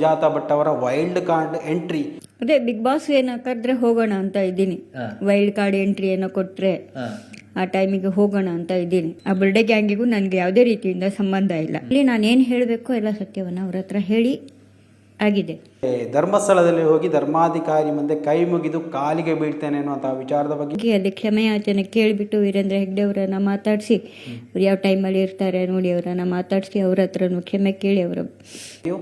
ಸುಜಾತ ಭಟ್ ಅವರ wild card entry ಅದೇ Bigg Boss ಏನ ಕರೆದ್ರೆ ಹೋಗೋಣ ಅಂತ ಇದ್ದೀನಿ. ವೈಲ್ಡ್ ಕಾರ್ಡ್ ಎಂಟ್ರಿ ಏನೋ ಕೊಟ್ರೆ ಆ ಟೈಮಿಗೆ ಹೋಗೋಣ ಅಂತ ಇದ್ದೀನಿ. ಆ ಬರ್ಡೇ ಗ್ಯಾಂಗಿಗೂ ನನಗೆ ಯಾವುದೇ ರೀತಿಯಿಂದ ಸಂಬಂಧ ಇಲ್ಲ. ಇಲ್ಲಿ ನಾನು ಏನು ಹೇಳಬೇಕು ಎಲ್ಲ ಸತ್ಯವನ್ನು ಅವ್ರ ಹತ್ರ ಹೇಳಿ ಆಗಿದೆ. ಧರ್ಮಸ್ಥಳದಲ್ಲಿ ಹೋಗಿ ಧರ್ಮಾಧಿಕಾರಿ ಮುಂದೆ ಕೈ ಮುಗಿದು ಕಾಲಿಗೆ ಬೀಳ್ತೇನೆ ಅನ್ನುವಂತಹ ವಿಚಾರದ ಬಗ್ಗೆ. ಅಲ್ಲಿ ಕ್ಷಮೆಯಾಚನೆ ಕೇಳಿಬಿಟ್ಟು ವೀರೇಂದ್ರ ಹೆಗ್ಡೆ ಅವರನ್ನ ಮಾತಾಡಿಸಿ. ಅವ್ರು ಯಾವ ಟೈಮಲ್ಲಿ ಇರ್ತಾರೆ ನೋಡಿ ಅವರನ್ನ ಮಾತಾಡಿಸಿ ಅವ್ರ ಹತ್ರನೂ ಕ್ಷಮೆ ಕೇಳಿ ಅವರ. ನೀವು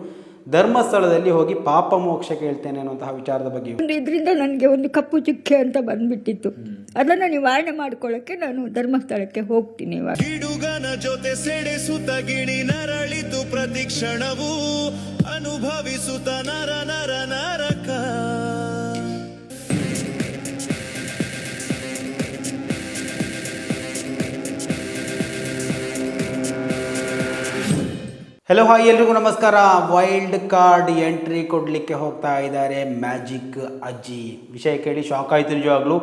ಧರ್ಮಸ್ಥಳದಲ್ಲಿ ಹೋಗಿ ಪಾಪ ಮೋಕ್ಷ ಕೇಳ್ತೇನೆ ಅನ್ನುವಂತಹ ವಿಚಾರದ ಬಗ್ಗೆ ಒಂದು ಇದರಿಂದ ನನಗೆ ಒಂದು ಕಪ್ಪು ಚುಕ್ಕೆ ಅಂತ ಬಂದ್ಬಿಟ್ಟಿತ್ತು. ಅದನ್ನು ನಿವಾರಣೆ ಮಾಡ್ಕೊಳ್ಳೋಕ್ಕೆ ನಾನು ಧರ್ಮಸ್ಥಳಕ್ಕೆ ಹೋಗ್ತೀನಿ ಇವಾಗ. ಗಿಡುಗನ ಜೊತೆ ಸೆಡೆಸುತ್ತ ಗಿಣಿ ನರಳಿತು ಪ್ರತಿಕ್ಷಣವು ಅನುಭವಿಸುತ್ತ ನರ ನರ ನರಕ. ಹೆಲೋ ಹಾಯ್ ಎಲ್ರಿಗೂ ನಮಸ್ಕಾರ. ವೈಲ್ಡ್ ಕಾರ್ಡ್ ಎಂಟ್ರಿ ಕೊಡಲಿಕ್ಕೆ ಹೋಗ್ತಾ ಇದ್ದಾರೆ ಮ್ಯಾಜಿಕ್ ಅಜ್ಜಿ. ವಿಷಯ ಕೇಳಿ ಶಾಕ್ ಆಯಿತು ನಿಜವಾಗ್ಲೂ.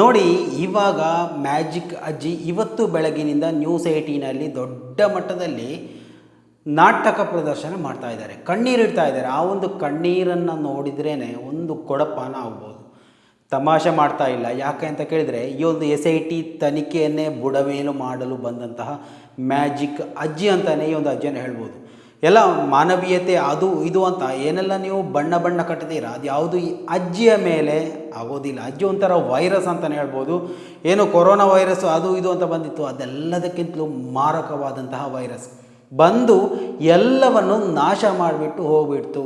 ನೋಡಿ, ಇವಾಗ ಮ್ಯಾಜಿಕ್ ಅಜ್ಜಿ ಇವತ್ತು ಬೆಳಗಿನಿಂದ ನ್ಯೂಸ್ ಏಯ್ಟೀನಲ್ಲಿ ದೊಡ್ಡ ಮಟ್ಟದಲ್ಲಿ ನಾಟಕ ಪ್ರದರ್ಶನ ಮಾಡ್ತಾ ಇದ್ದಾರೆ. ಕಣ್ಣೀರಿಡ್ತಾ ಇದ್ದಾರೆ. ಆ ಒಂದು ಕಣ್ಣೀರನ್ನು ನೋಡಿದ್ರೇ ಒಂದು ಕೊಡಪಾನ ಆಗ್ಬೋದು. ತಮಾಷೆ ಮಾಡ್ತಾ ಇಲ್ಲ. ಯಾಕೆ ಅಂತ ಕೇಳಿದರೆ, ಈ ಒಂದು ಎಸ್ ಐ ಟಿ ತನಿಖೆಯನ್ನೇ ಬುಡಮೇಲು ಮಾಡಲು ಬಂದಂತಹ ಮ್ಯಾಜಿಕ್ ಅಜ್ಜಿ ಅಂತಲೇ ಈ ಒಂದು ಅಜ್ಜಿಯನ್ನು ಹೇಳ್ಬೋದು. ಎಲ್ಲ ಮಾನವೀಯತೆ ಅದು ಇದು ಅಂತ ಏನೆಲ್ಲ ನೀವು ಬಣ್ಣ ಬಣ್ಣ ಕಟ್ತೀರಾ ಅದು ಯಾವುದು ಈ ಅಜ್ಜಿಯ ಮೇಲೆ ಆಗೋದಿಲ್ಲ. ಅಜ್ಜಿ ಒಂಥರ ವೈರಸ್ ಅಂತಲೇ ಹೇಳ್ಬೋದು. ಏನು ಕೊರೋನಾ ವೈರಸ್ ಅದು ಇದು ಅಂತ ಬಂದಿತ್ತು, ಅದೆಲ್ಲದಕ್ಕಿಂತಲೂ ಮಾರಕವಾದಂತಹ ವೈರಸ್. ಬಂದು ಎಲ್ಲವನ್ನು ನಾಶ ಮಾಡಿಬಿಟ್ಟು ಹೋಗ್ಬಿಡ್ತು.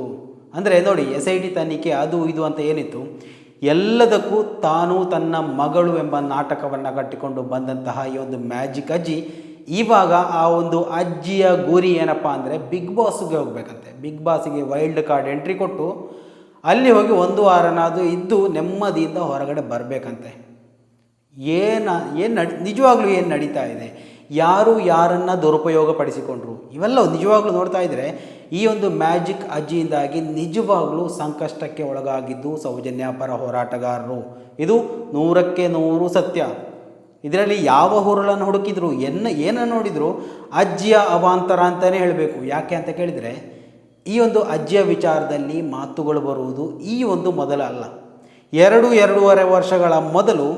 ಅಂದರೆ ನೋಡಿ ಎಸ್ ಐ ಟಿ ತನಿಖೆ ಅದು ಇದು ಅಂತ ಏನಿತ್ತು ಎಲ್ಲದಕ್ಕೂ ತಾನು ತನ್ನ ಮಗಳು ಎಂಬ ನಾಟಕವನ್ನು ಕಟ್ಟಿಕೊಂಡು ಬಂದಂತಹ ಈ ಒಂದು ಮ್ಯಾಜಿಕ್ ಅಜ್ಜಿ, ಇವಾಗ ಆ ಒಂದು ಅಜ್ಜಿಯ ಗುರಿ ಏನಪ್ಪ ಅಂದರೆ ಬಿಗ್ ಬಾಸ್ಗೆ ಹೋಗ್ಬೇಕಂತೆ. ಬಿಗ್ ಬಾಸ್ಗೆ ವೈಲ್ಡ್ ಕಾರ್ಡ್ ಎಂಟ್ರಿ ಕೊಟ್ಟು ಅಲ್ಲಿ ಹೋಗಿ ಒಂದು ವಾರನಾದರೂ ಇದ್ದು ನೆಮ್ಮದಿಯಿಂದ ಹೊರಗಡೆ ಬರಬೇಕಂತೆ. ಏನ, ಏನು ನಡಿ, ನಿಜವಾಗ್ಲೂ ಏನು ನಡೀತಾ ಇದೆ? ಯಾರು ಯಾರನ್ನು ದುರುಪಯೋಗ ಪಡಿಸಿಕೊಂಡ್ರು ಇವೆಲ್ಲ ನಿಜವಾಗ್ಲೂ ನೋಡ್ತಾ ಇದ್ದರೆ ಈ ಒಂದು ಮ್ಯಾಜಿಕ್ ಅಜ್ಜಿಯಿಂದಾಗಿ ನಿಜವಾಗ್ಲೂ ಸಂಕಷ್ಟಕ್ಕೆ ಒಳಗಾಗಿದ್ದು ಸೌಜನ್ಯ ಪರ ಹೋರಾಟಗಾರರು. ಇದು ನೂರಕ್ಕೆ ನೂರು ಸತ್ಯ. ಇದರಲ್ಲಿ ಯಾವ ಹುರುಳನ್ನು ಹುಡುಕಿದ್ರು, ಎನ್ನ, ಏನನ್ನು ನೋಡಿದ್ರು ಅಜ್ಜಿಯ ಅವಾಂತರ ಅಂತಲೇ ಹೇಳಬೇಕು. ಯಾಕೆ ಅಂತ ಕೇಳಿದರೆ, ಈ ಒಂದು ಅಜ್ಜಿಯ ವಿಚಾರದಲ್ಲಿ ಮಾತುಗಳು ಬರುವುದು ಈ ಒಂದು ಮೊದಲ ಅಲ್ಲ. ಎರಡು ಎರಡೂವರೆ ವರ್ಷಗಳ ಮೊದಲು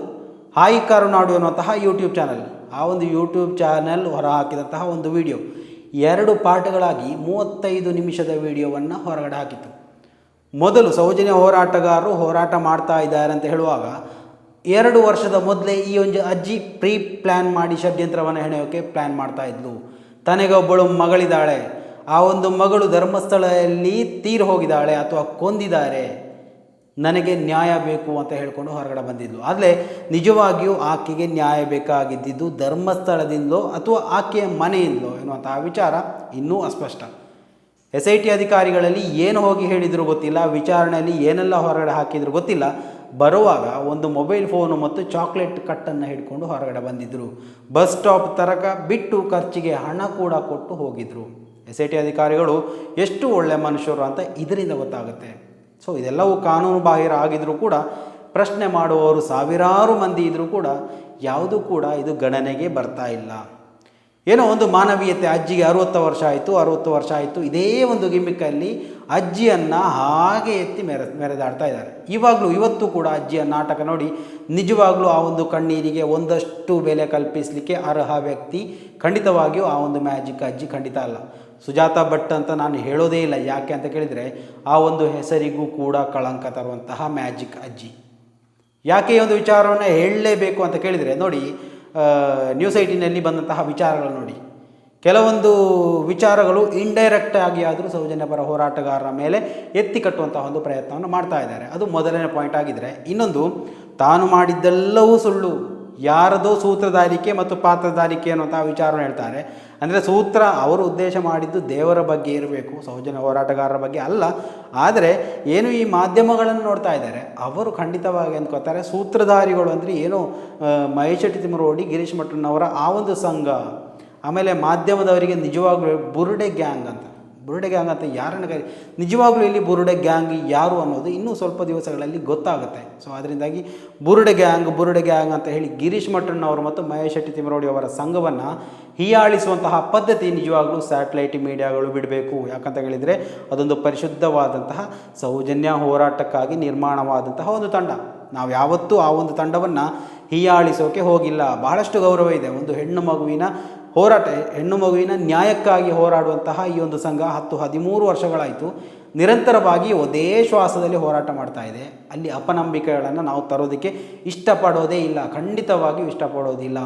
ಹಾಯಿ ಕಾರು ನಾಡು ಅನ್ನುವಂತಹ ಯೂಟ್ಯೂಬ್ ಚಾನಲ್ ಆ ಒಂದು ಯೂಟ್ಯೂಬ್ ಚಾನಲ್ ಹೊರಹಾಕಿದಂತಹ ಒಂದು ವಿಡಿಯೋ ಎರಡು ಪಾಠಗಳಾಗಿ ಮೂವತ್ತೈದು ನಿಮಿಷದ ವಿಡಿಯೋವನ್ನು ಹೊರಗಡೆ ಹಾಕಿತು ಮೊದಲು ಸೌಜನ್ಯ ಹೋರಾಟಗಾರರು ಹೋರಾಟ ಮಾಡ್ತಾ ಇದ್ದಾರೆ ಅಂತ ಹೇಳುವಾಗ ಎರಡು ವರ್ಷದ ಮೊದಲೇ ಈ ಒಂದು ಅಜ್ಜಿ ಪ್ರೀ ಪ್ಲ್ಯಾನ್ ಮಾಡಿ ಷಡ್ಯಂತ್ರವನ್ನು ಹೆಣೆಯೋಕ್ಕೆ ಪ್ಲ್ಯಾನ್ ಮಾಡ್ತಾ ಇದ್ಲು. ತನಗೊಬ್ಬಳು ಮಗಳಿದ್ದಾಳೆ. ಆ ಒಂದು ಮಗಳು ಧರ್ಮಸ್ಥಳದಲ್ಲಿ ತೀರು ಹೋಗಿದ್ದಾಳೆ ಅಥವಾ ಕೊಂದಿದ್ದಾರೆ. ನನಗೆ ನ್ಯಾಯ ಬೇಕು ಅಂತ ಹೇಳಿಕೊಂಡು ಹೊರಗಡೆ ಬಂದಿದ್ಲು. ಆದರೆ ನಿಜವಾಗಿಯೂ ಆಕೆಗೆ ನ್ಯಾಯ ಬೇಕಾಗಿದ್ದಿದ್ದು ಧರ್ಮಸ್ಥಳದಿಂದಲೋ ಅಥವಾ ಆಕೆಯ ಮನೆಯಿಂದಲೋ ಎನ್ನುವಂತಹ ವಿಚಾರ ಇನ್ನೂ ಅಸ್ಪಷ್ಟ. ಎಸ್ ಐ ಟಿ ಅಧಿಕಾರಿಗಳಲ್ಲಿ ಏನು ಹೋಗಿ ಹೇಳಿದ್ರು ಗೊತ್ತಿಲ್ಲ, ವಿಚಾರಣೆಯಲ್ಲಿ ಏನೆಲ್ಲ ಹೊರಗಡೆ ಹಾಕಿದರೂ ಗೊತ್ತಿಲ್ಲ. ಬರುವಾಗ ಒಂದು ಮೊಬೈಲ್ ಫೋನು ಮತ್ತು ಚಾಕ್ಲೇಟ್ ಕಟ್ಟನ್ನು ಹಿಡ್ಕೊಂಡು ಹೊರಗಡೆ ಬಂದಿದ್ದರು ಬಸ್ ಸ್ಟಾಪ್ ತರಕ ಬಿಟ್ಟು ಖರ್ಚಿಗೆ ಹಣ ಕೂಡ ಕೊಟ್ಟು ಹೋಗಿದ್ದರು ಎಸ್ ಐ ಟಿ ಅಧಿಕಾರಿಗಳು ಎಷ್ಟು ಒಳ್ಳೆಯ ಮನುಷ್ಯರು ಅಂತ ಇದರಿಂದ ಗೊತ್ತಾಗುತ್ತೆ. ಸೊ ಇದೆಲ್ಲವೂ ಕಾನೂನು ಬಾಹಿರ ಆಗಿದ್ರೂ ಕೂಡ ಪ್ರಶ್ನೆ ಮಾಡುವವರು ಸಾವಿರಾರು ಮಂದಿ ಇದ್ದರೂ ಕೂಡ ಯಾವುದೂ ಕೂಡ ಇದು ಗಣನೆಗೆ ಬರ್ತಾ ಇಲ್ಲ. ಏನೋ ಒಂದು ಮಾನವೀಯತೆ, ಅಜ್ಜಿಗೆ ಅರುವತ್ತು ವರ್ಷ ಆಯಿತು, ಅರುವತ್ತು ವರ್ಷ ಆಯಿತು, ಇದೇ ಒಂದು ಗಿಮಿಕ್ಕಲ್ಲಿ ಅಜ್ಜಿಯನ್ನು ಹಾಗೆ ಎತ್ತಿ ಮೆರೆ, ಮೆರೆದಾಡ್ತಾ ಇದ್ದಾರೆ. ಇವಾಗಲೂ ಇವತ್ತು ಕೂಡ ಅಜ್ಜಿಯ ನಾಟಕ ನೋಡಿ ನಿಜವಾಗಲೂ ಆ ಒಂದು ಕಣ್ಣೀರಿಗೆ ಒಂದಷ್ಟು ಬೆಲೆ ಕಲ್ಪಿಸಲಿಕ್ಕೆ ಅರ್ಹ ವ್ಯಕ್ತಿ, ಖಂಡಿತವಾಗಿಯೂ ಆ ಒಂದು ಮ್ಯಾಜಿಕ್ ಅಜ್ಜಿ ಖಂಡಿತ ಅಲ್ಲ. ಸುಜಾತ ಭಟ್ ಅಂತ ನಾನು ಹೇಳೋದೇ ಇಲ್ಲ, ಯಾಕೆ ಅಂತ ಕೇಳಿದರೆ ಆ ಒಂದು ಹೆಸರಿಗೂ ಕೂಡ ಕಳಂಕ ತರುವಂತಹ ಮ್ಯಾಜಿಕ್ ಅಜ್ಜಿ. ಯಾಕೆ ಒಂದು ವಿಚಾರವನ್ನು ಹೇಳಲೇಬೇಕು ಅಂತ ಕೇಳಿದರೆ ನೋಡಿ ನ್ಯೂಸ್ ಐಟಿನಲ್ಲಿ ಬಂದಂತಹ ವಿಚಾರಗಳು ನೋಡಿ. ಕೆಲವೊಂದು ವಿಚಾರಗಳು ಇಂಡೈರೆಕ್ಟ್ ಆಗಿ ಆದರೂ ಸೌಜನ್ಯ ಪರ ಹೋರಾಟಗಾರರ ಮೇಲೆ ಎತ್ತಿ ಕಟ್ಟುವಂತಹ ಒಂದು ಪ್ರಯತ್ನವನ್ನು ಮಾಡ್ತಾ ಇದ್ದಾರೆ. ಅದು ಮೊದಲನೇ ಪಾಯಿಂಟ್ ಆಗಿದ್ದರೆ ಇನ್ನೊಂದು, ತಾನು ಮಾಡಿದ್ದೆಲ್ಲವೂ ಸುಳ್ಳು. ಯಾರದೋ ಸೂತ್ರಧಾರಿಕೆ ಮತ್ತು ಪಾತ್ರಧಾರಿಕೆ ಅನ್ನುವಂಥ ವಿಚಾರವನ್ನು ಹೇಳ್ತಾರೆ. ಅಂದರೆ ಸೂತ್ರ ಅವರು ಉದ್ದೇಶ ಮಾಡಿದ್ದು ದೇವರ ಬಗ್ಗೆ ಇರಬೇಕು, ಸೌಜನ್ಯ ಹೋರಾಟಗಾರರ ಬಗ್ಗೆ ಅಲ್ಲ. ಆದರೆ ಏನು ಈ ಮಾಧ್ಯಮಗಳನ್ನು ನೋಡ್ತಾ ಇದ್ದಾರೆ, ಅವರು ಖಂಡಿತವಾಗಿ ಅಂದ್ಕೋತಾರೆ ಸೂತ್ರಧಾರಿಗಳು ಅಂದರೆ ಏನು ಮಹೇಶಟ್ಟಿ ಮಹೇಶ್ ಶೆಟ್ಟಿ ತಿಮ್ಮರೋಡಿ ಗಿರೀಶ್ ಮಠಣ್ಣವರ ಆ ಒಂದು ಸಂಘ, ಆಮೇಲೆ ಮಾಧ್ಯಮದವರಿಗೆ ನಿಜವಾಗ್ಲೂ ಬುರುಡೆ ಗ್ಯಾಂಗ್ ಅಂತ. ಬುರುಡೆ ಗ್ಯಾಂಗ್ ಅಂತ ಯಾರನ್ನ ನಿಜವಾಗ್ಲೂ ಇಲ್ಲಿ ಬುರುಡೆ ಗ್ಯಾಂಗ್ ಯಾರು ಅನ್ನೋದು ಇನ್ನೂ ಸ್ವಲ್ಪ ದಿವಸಗಳಲ್ಲಿ ಗೊತ್ತಾಗುತ್ತೆ. ಸೊ ಅದರಿಂದಾಗಿ ಬುರುಡೆ ಗ್ಯಾಂಗ್ ಬುರುಡೆ ಗ್ಯಾಂಗ್ ಅಂತ ಹೇಳಿ ಗಿರೀಶ್ ಮಠಣ್ಣವರು ಮತ್ತು ಮಹೇಶ್ ಶೆಟ್ಟಿ ತಿಮರೋಡಿ ಅವರ ಸಂಘವನ್ನು ಹೀಯಾಳಿಸುವಂತಹ ಪದ್ಧತಿ ನಿಜವಾಗ್ಲೂ ಸ್ಯಾಟಲೈಟ್ ಮೀಡಿಯಾಗಳು ಬಿಡಬೇಕು. ಯಾಕಂತ ಹೇಳಿದರೆ ಅದೊಂದು ಪರಿಶುದ್ಧವಾದಂತಹ ಸೌಜನ್ಯ ಹೋರಾಟಕ್ಕಾಗಿ ನಿರ್ಮಾಣವಾದಂತಹ ಒಂದು ತಂಡ. ನಾವು ಯಾವತ್ತೂ ಆ ಒಂದು ತಂಡವನ್ನು ಹೀಯಾಳಿಸೋಕೆ ಹೋಗಿಲ್ಲ. ಬಹಳಷ್ಟು ಗೌರವ ಇದೆ. ಒಂದು ಹೆಣ್ಣು ಮಗುವಿನ ಹೋರಾಟ, ಹೆಣ್ಣು ಮಗುವಿನ ನ್ಯಾಯಕ್ಕಾಗಿ ಹೋರಾಡುವಂತಹ ಈ ಒಂದು ಸಂಘ ಹತ್ತು ಹದಿಮೂರು ವರ್ಷಗಳಾಯಿತು. ನಿರಂತರವಾಗಿ ಒದೇ ಶ್ವಾಸದಲ್ಲಿ ಹೋರಾಟ ಮಾಡ್ತಾ ಇದೆ. ಅಲ್ಲಿ ಅಪನಂಬಿಕೆಗಳನ್ನು ನಾವು ತರೋದಕ್ಕೆ ಇಷ್ಟಪಡೋದೇ ಇಲ್ಲ. ಖಂಡಿತವಾಗಿಯೂ ಇಷ್ಟಪಡೋದಿಲ್ಲ.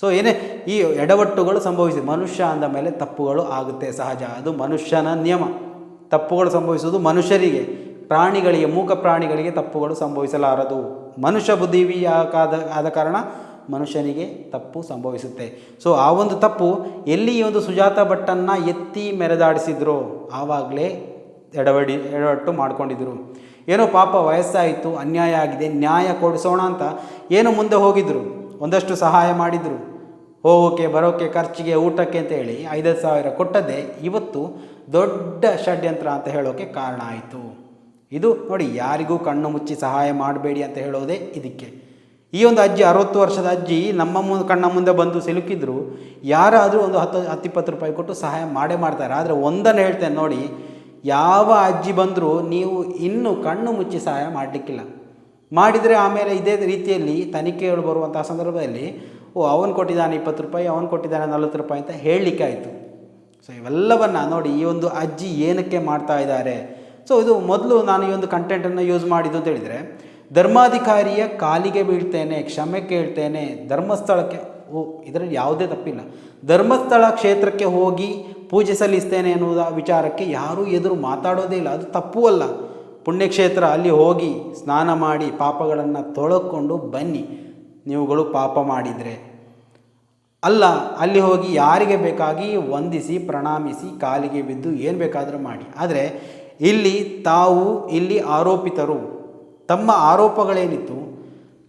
ಸೊ ಏನೇ ಈ ಎಡವಟ್ಟುಗಳು ಸಂಭವಿಸಿದೆ. ಮನುಷ್ಯ ಅಂದ ಮೇಲೆ ತಪ್ಪುಗಳು ಆಗುತ್ತೆ ಸಹಜ. ಅದು ಮನುಷ್ಯನ ನಿಯಮ. ತಪ್ಪುಗಳು ಸಂಭವಿಸುವುದು ಮನುಷ್ಯರಿಗೆ. ಪ್ರಾಣಿಗಳಿಗೆ, ಮೂಕ ಪ್ರಾಣಿಗಳಿಗೆ ತಪ್ಪುಗಳು ಸಂಭವಿಸಲಾರದು. ಮನುಷ್ಯ ಬುದ್ಧಿವಿ ಆದ ಆದ ಕಾರಣ ಮನುಷ್ಯನಿಗೆ ತಪ್ಪು ಸಂಭವಿಸುತ್ತೆ. ಸೊ ಆ ಒಂದು ತಪ್ಪು ಎಲ್ಲಿ ಈ ಒಂದು ಸುಜಾತ ಭಟ್ಟನ್ನು ಎತ್ತಿ ಮೆರೆದಾಡಿಸಿದ್ರೋ, ಆವಾಗಲೇ ಎಡವಡಿ, ಎಡವಟ್ಟು ಮಾಡಿಕೊಂಡಿದ್ರು. ಏನೋ ಪಾಪ ವಯಸ್ಸಾಯಿತು, ಅನ್ಯಾಯ ಆಗಿದೆ, ನ್ಯಾಯ ಕೊಡಿಸೋಣ ಅಂತ ಏನು ಮುಂದೆ ಹೋಗಿದ್ರು. ಒಂದಷ್ಟು ಸಹಾಯ ಮಾಡಿದರು. ಹೋಗೋಕೆ, ಬರೋಕೆ, ಖರ್ಚಿಗೆ, ಊಟಕ್ಕೆ ಅಂತ ಹೇಳಿ ಐದೈದು ಸಾವಿರ ಕೊಟ್ಟದ್ದೇ ಇವತ್ತು ದೊಡ್ಡ ಷಡ್ಯಂತ್ರ ಅಂತ ಹೇಳೋಕೆ ಕಾರಣ ಆಯಿತು. ಇದು ನೋಡಿ, ಯಾರಿಗೂ ಕಣ್ಣು ಮುಚ್ಚಿ ಸಹಾಯ ಮಾಡಬೇಡಿ ಅಂತ ಹೇಳೋದೇ ಇದಕ್ಕೆ. ಈ ಒಂದು ಅಜ್ಜಿ, ಅರವತ್ತು ವರ್ಷದ ಅಜ್ಜಿ ನಮ್ಮ ಮುಂದೆ ಕಣ್ಣ ಮುಂದೆ ಬಂದು ಸಿಲುಕಿದ್ರು. ಯಾರಾದರೂ ಒಂದು ಹತ್ತು, ಹತ್ತಿಪ್ಪತ್ತು ರೂಪಾಯಿ ಕೊಟ್ಟು ಸಹಾಯ ಮಾಡೇ ಮಾಡ್ತಾರೆ. ಆದರೆ ಒಂದನ್ನು ಹೇಳ್ತೇನೆ ನೋಡಿ, ಯಾವ ಅಜ್ಜಿ ಬಂದರೂ ನೀವು ಇನ್ನೂ ಕಣ್ಣು ಮುಚ್ಚಿ ಸಹಾಯ ಮಾಡಲಿಕ್ಕಿಲ್ಲ. ಮಾಡಿದರೆ ಆಮೇಲೆ ಇದೇ ರೀತಿಯಲ್ಲಿ ತನಿಖೆಗಳು ಬರುವಂಥ ಸಂದರ್ಭದಲ್ಲಿ, ಓ, ಅವನು ಕೊಟ್ಟಿದ್ದಾನೆ ಇಪ್ಪತ್ತು ರೂಪಾಯಿ, ಅವನು ಕೊಟ್ಟಿದ್ದಾನೆ ನಲ್ವತ್ತು ರೂಪಾಯಿ ಅಂತ ಹೇಳಲಿಕ್ಕೆ ಆಯಿತು. ಸೊ ಇವೆಲ್ಲವನ್ನು ನೋಡಿ ಈ ಒಂದು ಅಜ್ಜಿ ಏನಕ್ಕೆ ಮಾಡ್ತಾ ಇದ್ದಾರೆ. ಸೊ ಇದು ಮೊದಲು ನಾನು ಈ ಒಂದು ಕಂಟೆಂಟನ್ನು ಯೂಸ್ ಮಾಡಿದ್ದು ಅಂತ ಹೇಳಿದರೆ ಧರ್ಮಾಧಿಕಾರಿಯ ಕಾಲಿಗೆ ಬೀಳ್ತೇನೆ, ಕ್ಷಮೆ ಕೇಳ್ತೇನೆ, ಧರ್ಮಸ್ಥಳಕ್ಕೆ ಓ, ಇದರಲ್ಲಿ ಯಾವುದೇ ತಪ್ಪಿಲ್ಲ. ಧರ್ಮಸ್ಥಳ ಕ್ಷೇತ್ರಕ್ಕೆ ಹೋಗಿ ಪೂಜೆ ಸಲ್ಲಿಸ್ತೇನೆ ಎನ್ನುವುದ ವಿಚಾರಕ್ಕೆ ಯಾರೂ ಎದುರು ಮಾತಾಡೋದೇ ಇಲ್ಲ. ಅದು ತಪ್ಪು ಅಲ್ಲ. ಪುಣ್ಯಕ್ಷೇತ್ರ ಅಲ್ಲಿ ಹೋಗಿ ಸ್ನಾನ ಮಾಡಿ ಪಾಪಗಳನ್ನು ತೊಳಕೊಂಡು ಬನ್ನಿ. ನೀವುಗಳು ಪಾಪ ಮಾಡಿದರೆ. ಅಲ್ಲ, ಅಲ್ಲಿ ಹೋಗಿ ಯಾರಿಗೆ ಬೇಕಾಗಿ ವಂದಿಸಿ, ಪ್ರಣಾಮಿಸಿ ಕಾಲಿಗೆ ಬಿದ್ದು ಏನು ಬೇಕಾದರೂ ಮಾಡಿ. ಆದರೆ ಇಲ್ಲಿ ತಾವು, ಇಲ್ಲಿ ಆರೋಪಿತರು ತಮ್ಮ ಆರೋಪಗಳೇನಿತ್ತು,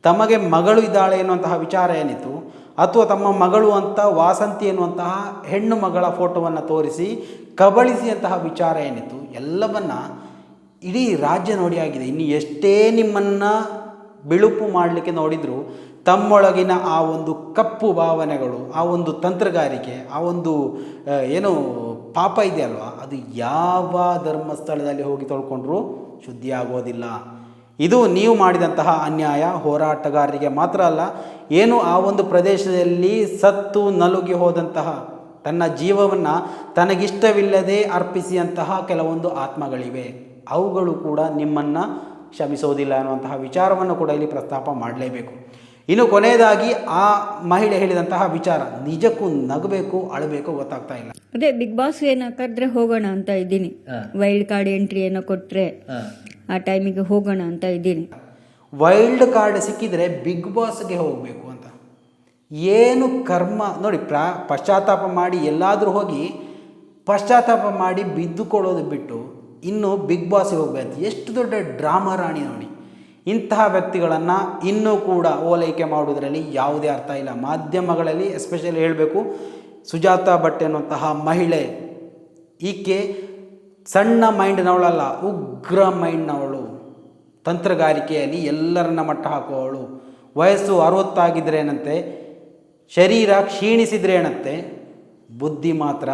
ತಮಗೆ ಮಗಳು ಇದ್ದಾಳೆ ಎನ್ನುವಂತಹ ವಿಚಾರ ಏನಿತ್ತು, ಅಥವಾ ತಮ್ಮ ಮಗಳು ಅಂತ ವಾಸಂತಿ ಎನ್ನುವಂತಹ ಹೆಣ್ಣು ಮಗಳ ಫೋಟೋವನ್ನು ತೋರಿಸಿ ಕಬಳಿಸಿದಂತಹ ವಿಚಾರ ಏನಿತ್ತು, ಎಲ್ಲವನ್ನ ಇಡೀ ರಾಜ್ಯ ನೋಡಿ ಆಗಿದೆ. ಇನ್ನು ಎಷ್ಟೇ ನಿಮ್ಮನ್ನು ಬಿಳುಪು ಮಾಡಲಿಕ್ಕೆ ನೋಡಿದರೂ ತಮ್ಮೊಳಗಿನ ಆ ಒಂದು ಕಪ್ಪು ಭಾವನೆಗಳು, ಆ ಒಂದು ತಂತ್ರಗಾರಿಕೆ, ಆ ಒಂದು ಏನು ಪಾಪ ಇದೆಯಲ್ವ, ಅದು ಯಾವ ಧರ್ಮಸ್ಥಳದಲ್ಲಿ ಹೋಗಿ ತೊಳ್ಕೊಂಡ್ರೂ ಶುದ್ಧಿ ಆಗೋದಿಲ್ಲ ಇದು ನೀವು ಮಾಡಿದಂತಹ ಅನ್ಯಾಯ ಹೋರಾಟಗಾರರಿಗೆ ಮಾತ್ರ ಅಲ್ಲ ಏನು ಆ ಒಂದು ಪ್ರದೇಶದಲ್ಲಿ ಸತ್ತು ನಲುಗಿ ಹೋದಂತಹ ತನ್ನ ಜೀವವನ್ನು ತನಗಿಷ್ಟವಿಲ್ಲದೆ ಅರ್ಪಿಸಿದಂತಹ ಕೆಲವೊಂದು ಆತ್ಮಗಳಿವೆ. ಅವುಗಳು ಕೂಡ ನಿಮ್ಮನ್ನು ಕ್ಷಮಿಸೋದಿಲ್ಲ ಅನ್ನುವಂತಹ ವಿಚಾರವನ್ನು ಕೂಡ ಇಲ್ಲಿ ಪ್ರಸ್ತಾಪ ಮಾಡಲೇಬೇಕು. ಇನ್ನು ಕೊನೆಯದಾಗಿ ಆ ಮಹಿಳೆ ಹೇಳಿದಂತಹ ವಿಚಾರ ನಿಜಕ್ಕೂ ನಗಬೇಕು ಅಳಬೇಕು ಗೊತ್ತಾಗ್ತಾ ಇಲ್ಲ. ಅದೇ ಬಿಗ್ ಬಾಸ್ ಏನಾಕಾದ್ರೆ ಕರೆದ್ರೆ ಹೋಗೋಣ ಅಂತ ಇದ್ದೀನಿ. ವೈಲ್ಡ್ ಕಾರ್ಡ್ ಎಂಟ್ರಿ ಏನೋ ಕೊಟ್ರೆ ಆ ಟೈಮಿಗೆ ಹೋಗೋಣ ಅಂತ ಇದ್ದೀನಿ. ವೈಲ್ಡ್ ಕಾರ್ಡ್ ಸಿಕ್ಕಿದರೆ ಬಿಗ್ ಬಾಸ್ಗೆ ಹೋಗಬೇಕು ಅಂತ. ಏನು ಕರ್ಮ, ನೋಡಿ ಪ್ರಾ, ಪಶ್ಚಾತ್ತಾಪ ಮಾಡಿ ಎಲ್ಲಾದರೂ ಹೋಗಿ ಪಶ್ಚಾತ್ತಾಪ ಮಾಡಿ ಬಿದ್ದುಕೊಳ್ಳೋದು ಬಿಟ್ಟು ಇನ್ನು ಬಿಗ್ ಬಾಸ್ಗೆ ಹೋಗಬೇಕು. ಎಷ್ಟು ದೊಡ್ಡ ಡ್ರಾಮಾ ರಾಣಿ ನೋಡಿ. ಇಂತಹ ವ್ಯಕ್ತಿಗಳನ್ನು ಇನ್ನೂ ಕೂಡ ಓಲೈಕೆ ಮಾಡುವುದರಲ್ಲಿ ಯಾವುದೇ ಅರ್ಥ ಇಲ್ಲ. ಮಾಧ್ಯಮಗಳಲ್ಲಿ ಎಸ್ಪೆಷಲಿ ಹೇಳಬೇಕು, ಸುಜಾತಾ ಭಟ್ ಎನ್ನುವಂತಹ ಮಹಿಳೆ, ಈಕೆ ಸಣ್ಣ ಮೈಂಡ್ನವಳಲ್ಲ ಉಗ್ರ ಮೈಂಡ್ನವಳು. ತಂತ್ರಗಾರಿಕೆಯಲ್ಲಿ ಎಲ್ಲರನ್ನ ಮಟ್ಟ ಹಾಕುವವಳು. ವಯಸ್ಸು ಅರವತ್ತಾಗಿದ್ರೇನಂತೆ ಶರೀರ ಕ್ಷೀಣಿಸಿದ್ರೇನಂತೆ ಬುದ್ಧಿ ಮಾತ್ರ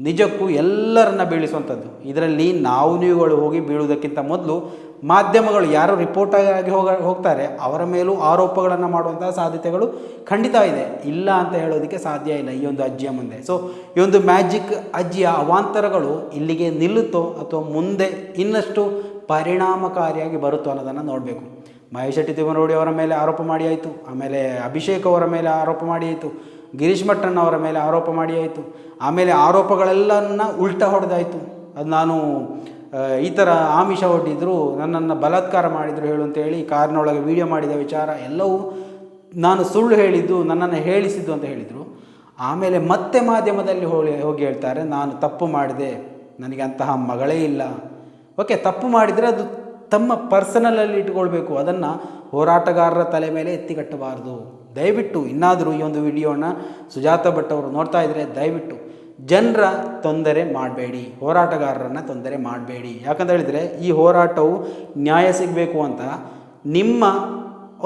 ನಿಜಕ್ಕೂ ಎಲ್ಲರನ್ನ ಬೀಳಿಸುವಂಥದ್ದು. ಇದರಲ್ಲಿ ನಾವು ನೀವುಗಳು ಹೋಗಿ ಬೀಳುವುದಕ್ಕಿಂತ ಮೊದಲು ಮಾಧ್ಯಮಗಳು ಯಾರು ರಿಪೋರ್ಟರ್ ಆಗಿ ಹೋಗ, ಹೋಗ್ತಾರೆ, ಅವರ ಮೇಲೂ ಆರೋಪಗಳನ್ನು ಮಾಡುವಂಥ ಸಾಧ್ಯತೆಗಳು ಖಂಡಿತ ಇದೆ. ಇಲ್ಲ ಅಂತ ಹೇಳೋದಕ್ಕೆ ಸಾಧ್ಯ ಇಲ್ಲ ಈ ಒಂದು ಅಜ್ಜಿಯ ಮುಂದೆ. ಸೊ ಈ ಒಂದು ಮ್ಯಾಜಿಕ್ ಅಜ್ಜಿಯ ಅವಾಂತರಗಳು ಇಲ್ಲಿಗೆ ನಿಲ್ಲುತ್ತೋ ಅಥವಾ ಮುಂದೆ ಇನ್ನಷ್ಟು ಪರಿಣಾಮಕಾರಿಯಾಗಿ ಬರುತ್ತೋ ಅನ್ನೋದನ್ನು ನೋಡಬೇಕು. ಮಹೇಶ್ ಶೆಟ್ಟಿ ತಿಮ್ಮನೋಡಿ ಅವರ ಮೇಲೆ ಆರೋಪ ಮಾಡಿ ಆಮೇಲೆ ಅಭಿಷೇಕ್ ಅವರ ಮೇಲೆ ಆರೋಪ ಮಾಡಿ ಗಿರೀಶ್ ಮಟ್ಟಣ್ಣ ಅವರ ಮೇಲೆ ಆರೋಪ ಮಾಡಿ ಆಯಿತು. ಆಮೇಲೆ ಆರೋಪಗಳೆಲ್ಲನ್ನ ಉಲ್ಟಾ ಹೊಡೆದಾಯಿತು. ಅದು ನಾನು ಈ ಥರ ಆಮಿಷ ಒಡ್ಡಿದ್ರು, ನನ್ನನ್ನು ಬಲಾತ್ಕಾರ ಮಾಡಿದರು ಹೇಳು ಅಂತೇಳಿ ಕಾರಿನೊಳಗೆ ವಿಡಿಯೋ ಮಾಡಿದ ವಿಚಾರ ಎಲ್ಲವೂ ನಾನು ಸುಳ್ಳು ಹೇಳಿದ್ದು, ನನ್ನನ್ನು ಹೇಳಿಸಿದ್ದು ಅಂತ ಹೇಳಿದರು. ಆಮೇಲೆ ಮತ್ತೆ ಮಾಧ್ಯಮದಲ್ಲಿ ಹೋಗಿ ಹೋಗಿ ಹೇಳ್ತಾರೆ, ನಾನು ತಪ್ಪು ಮಾಡಿದೆ, ನನಗೆ ಅಂತಹ ಮಗಳೇ ಇಲ್ಲ. ಓಕೆ, ತಪ್ಪು ಮಾಡಿದರೆ ಅದು ತಮ್ಮ ಪರ್ಸನಲಲ್ಲಿ ಇಟ್ಕೊಳ್ಬೇಕು. ಅದನ್ನು ಹೋರಾಟಗಾರರ ತಲೆ ಮೇಲೆ ಎತ್ತಿಕಟ್ಟಬಾರ್ದು ದಯವಿಟ್ಟು ಇನ್ನಾದರೂ ಈ ಒಂದು ವಿಡಿಯೋನ ಸುಜಾತ ಭಟ್ ಅವರು ನೋಡ್ತಾ ಇದ್ದರೆ ದಯವಿಟ್ಟು ಜನರ ತೊಂದರೆ ಮಾಡಬೇಡಿ, ಹೋರಾಟಗಾರರನ್ನು ತೊಂದರೆ ಮಾಡಬೇಡಿ. ಯಾಕಂತ ಹೇಳಿದರೆ ಈ ಹೋರಾಟವು ನ್ಯಾಯ ಸಿಗಬೇಕು ಅಂತ ನಿಮ್ಮ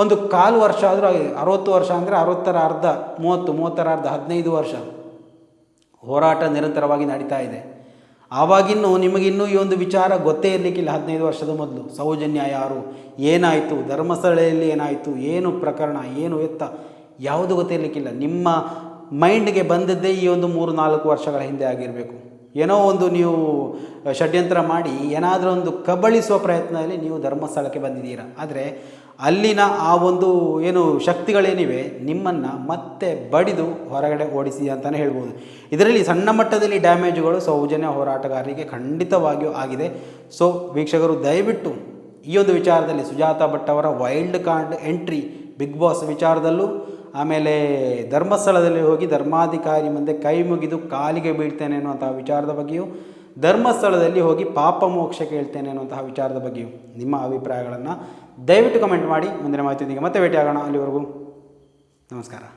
ಒಂದು ಕಾಲು ವರ್ಷ ಆದರೂ ಅರವತ್ತು ವರ್ಷ ಅಂದರೆ ಅರವತ್ತರ ಅರ್ಧ, ಮೂವತ್ತು, ಮೂವತ್ತರ ಅರ್ಧ, ಹದಿನೈದು ವರ್ಷ ಹೋರಾಟ ನಿರಂತರವಾಗಿ ನಡೀತಾ ಇದೆ. ಆವಾಗಿನ್ನೂ ನಿಮಗಿನ್ನೂ ಈ ಒಂದು ವಿಚಾರ ಗೊತ್ತೇ ಇರಲಿಕ್ಕಿಲ್ಲ ಹದಿನೈದು ವರ್ಷದ ಮೊದಲು. ಸೌಜನ್ಯ ಯಾರು? ಏನಾಯಿತು? ಧರ್ಮಸ್ಥಳದಲ್ಲಿ ಏನಾಯಿತು? ಏನು ಪ್ರಕರಣ? ಏನು ಎತ್ತ? ಯಾವುದು ಗೊತ್ತಿರಲಿಕ್ಕಿಲ್ಲ. ನಿಮ್ಮ ಮೈಂಡ್ಗೆ ಬಂದದ್ದೇ ಈ ಒಂದು ಮೂರು ನಾಲ್ಕು ವರ್ಷಗಳ ಹಿಂದೆ ಆಗಿರಬೇಕು. ಏನೋ ಒಂದು ನೀವು ಷಡ್ಯಂತ್ರ ಮಾಡಿ ಏನಾದರೂ ಒಂದು ಕಬಳಿಸುವ ಪ್ರಯತ್ನದಲ್ಲಿ ನೀವು ಧರ್ಮಸ್ಥಳಕ್ಕೆ ಬಂದಿದ್ದೀರಾ. ಆದರೆ ಅಲ್ಲಿನ ಆ ಒಂದು ಏನು ಶಕ್ತಿಗಳೇನಿವೆ, ನಿಮ್ಮನ್ನು ಮತ್ತೆ ಬಡಿದು ಹೊರಗಡೆ ಓಡಿಸಿ ಅಂತಲೇ ಹೇಳ್ಬೋದು. ಇದರಲ್ಲಿ ಸಣ್ಣ ಮಟ್ಟದಲ್ಲಿ ಡ್ಯಾಮೇಜುಗಳು ಸೌಜನ್ಯ ಹೋರಾಟಗಾರರಿಗೆ ಖಂಡಿತವಾಗಿಯೂ ಆಗಿದೆ. ಸೊ ವೀಕ್ಷಕರು, ದಯವಿಟ್ಟು ಈ ಒಂದು ವಿಚಾರದಲ್ಲಿ ಸುಜಾತ ಭಟ್ ಅವರ wild card entry, Bigg Boss ವಿಚಾರದಲ್ಲೂ ಆಮೇಲೆ ಧರ್ಮಸ್ಥಳದಲ್ಲಿ ಹೋಗಿ ಧರ್ಮಾಧಿಕಾರಿ ಮುಂದೆ ಕೈ ಮುಗಿದು ಕಾಲಿಗೆ ಬೀಳ್ತೇನೆ ಅನ್ನುವಂತಹ ವಿಚಾರದ ಬಗ್ಗೆಯೂ, ಧರ್ಮಸ್ಥಳದಲ್ಲಿ ಹೋಗಿ ಪಾಪ ಮೋಕ್ಷ ಕೇಳ್ತೇನೆ ಅನ್ನುವಂತಹ ವಿಚಾರದ ಬಗ್ಗೆಯೂ ನಿಮ್ಮ ಅಭಿಪ್ರಾಯಗಳನ್ನು ದಯವಿಟ್ಟು ಕಮೆಂಟ್ ಮಾಡಿ. ಮುಂದಿನ ಮಾಹಿತಿಯೊಂದಿಗೆ ಮತ್ತೆ ಭೇಟಿಯಾಗೋಣ. ಅಲ್ಲಿವರೆಗೂ ನಮಸ್ಕಾರ.